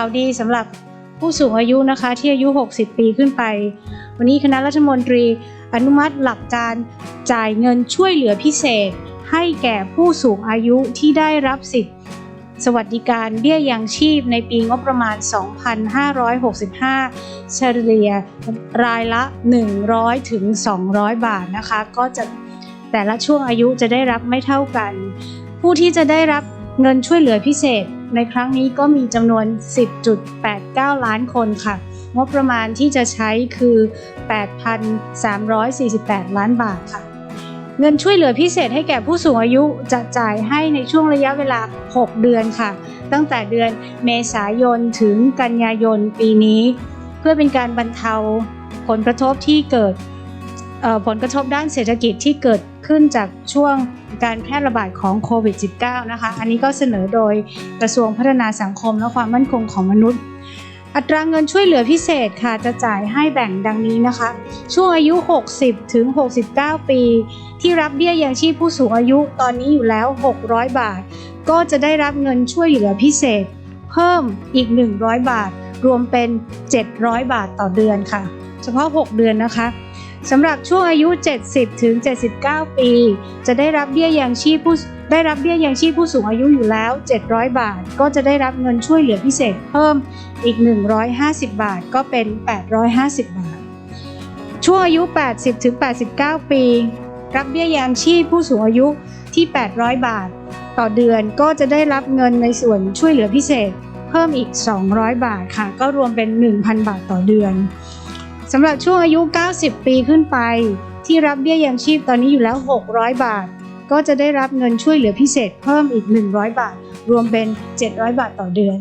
ข่าวดีสำหรับผู้สูงอายุนะคะที่อายุ 60 ปีขึ้นไป วันนี้คณะรัฐมนตรีอนุมัติหลักการจ่ายเงินช่วยเหลือพิเศษ ให้แก่ผู้สูงอายุที่ได้รับสิทธิสวัสดิการเบี้ยยังชีพในปีงบประมาณ 2,565 เฉลี่ยรายละ 100 ถึง 200 บาทนะคะ ก็จะแต่ละช่วงอายุจะได้รับไม่เท่ากัน ผู้ที่จะได้รับเงินช่วยเหลือพิเศษ ในครั้งนี้ก็มีจำนวน 10.89 ล้านคนค่ะ งบประมาณที่จะใช้คือ 8,348 ล้านบาทค่ะ เงินช่วยเหลือพิเศษให้แก่ผู้สูงอายุจะจ่ายให้ในช่วงระยะเวลา 6 เดือนค่ะ ตั้งแต่เดือนเมษายนถึงกันยายนปีนี้ เพื่อเป็นการบรรเทาผลกระทบที่เกิดผลกระทบด้านเศรษฐกิจที่เกิดขึ้นจากช่วง การแพร่ระบาดของโควิด -19 นะคะ อันนี้ก็เสนอโดยกระทรวงพัฒนาสังคมและความมั่นคงของมนุษย์อัตราเงินช่วยเหลือพิเศษค่ะจะจ่ายให้แบ่งดังนี้นะคะ ช่วงอายุ 60 ถึง 69 ปี ที่รับเบี้ยยังชีพผู้สูงอายุตอนนี้อยู่แล้ว 600 บาท ก็จะได้รับเงินช่วยเหลือพิเศษ เพิ่มอีก 100 บาท รวมเป็น 700 บาทต่อเดือนค่ะ เฉพาะ 6 เดือนนะคะ สำหรับช่วงอายุ 70 ถึง 79 ปี จะได้รับเบี้ยยังชีพผู้ได้รับเบี้ยยังชีพผู้สูงอายุอยู่แล้ว 700 บาท ก็จะได้รับเงินช่วยเหลือพิเศษเพิ่มอีก 150 บาท ก็เป็น 850 บาท ช่วงอายุ 80 ถึง 89 ปี รับเบี้ยยังชีพผู้สูงอายุที่ 800 บาท ต่อเดือนก็จะได้รับเงินในส่วนช่วยเหลือพิเศษ เพิ่มอีก 200 บาทค่ะ ก็รวมเป็น 1,000 บาทต่อเดือน สำหรับช่วงอายุ 90 ปีขึ้นไป ที่รับเบี้ยยังชีพตอนนี้อยู่แล้ว 600 บาท ก็จะได้รับเงินช่วยเหลือพิเศษเพิ่มอีก 100 บาท รวมเป็น 700 บาทต่อเดือน